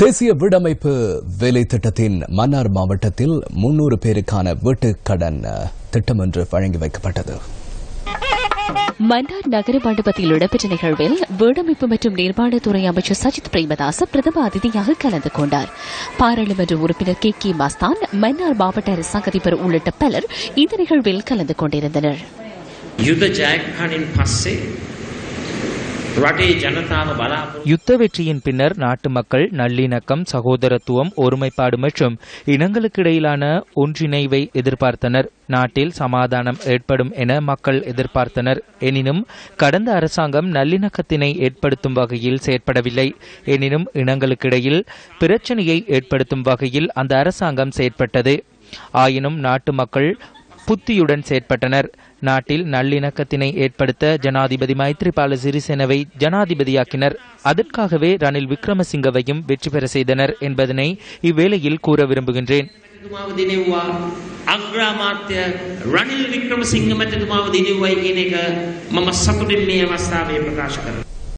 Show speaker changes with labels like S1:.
S1: தேசிய வீடமைப்பு வேலை திட்டத்தின் மன்னார் மாவட்டத்தில் முன்னூறு பேருக்கான வீட்டுக் கடன் திட்டம் ஒன்று வழங்கி வைக்கப்பட்டது.
S2: மன்னார் நகர மண்டபத்தில் இடம்பெற்ற நிகழ்வில் வீடமைப்பு மற்றும் நிர்மாணத்துறை அமைச்சர் சஜித் பிரேமதாச பிரதம அதிதியாக கலந்து கொண்டார். பாராளுமன்ற உறுப்பினர் கே கே மஸ்தான் மன்னார் மாவட்ட அரசாங்க அதிபர் உள்ளிட்ட பலர் இந்த நிகழ்வில் கலந்து கொண்டிருந்தனர்.
S3: யுத்த வெற்றியின் பின்னர் நாட்டு மக்கள் நல்லிணக்கம் சகோதரத்துவம் ஒருமைப்பாடு மற்றும் இனங்களுக்கிடையிலான ஒன்றிணைவை எதிர்பார்த்தனர். நாட்டில் சமாதானம் ஏற்படும் என மக்கள் எதிர்பார்த்தனர். எனினும் கடந்த அரசாங்கம் நல்லிணக்கத்தினை ஏற்படுத்தும் வகையில் செயற்படவில்லை. எனினும் இனங்களுக்கிடையில் பிரச்சனையை ஏற்படுத்தும் வகையில் அந்த அரசாங்கம் செயற்பட்டது. ஆயினும் நாட்டு மக்கள் புத்தியுடன் செயற்பட்டனர் நாட்டில் நல்லிணக்கத்தினை ஏற்படுத்த ஜனாதிபதி மைத்ரிபால சிறிசேனவை ஜனாதிபதியாக்கினர் அதற்காகவே ரணில் விக்ரமசிங்கவையும் வெற்றி பெற செய்தனர் என்பதனை இவ்வேளையில் கூற விரும்புகின்றேன்
S4: මැතිතුමාව දිනෙව්වා අග්‍රාමාත්‍ය රනිල් වික්‍රමසිංහ මැතිතුමාව දිනෙව්වයි කියන එක මම සතුටින් මේ අවස්ථාවේ ප්‍රකාශ කරනවා.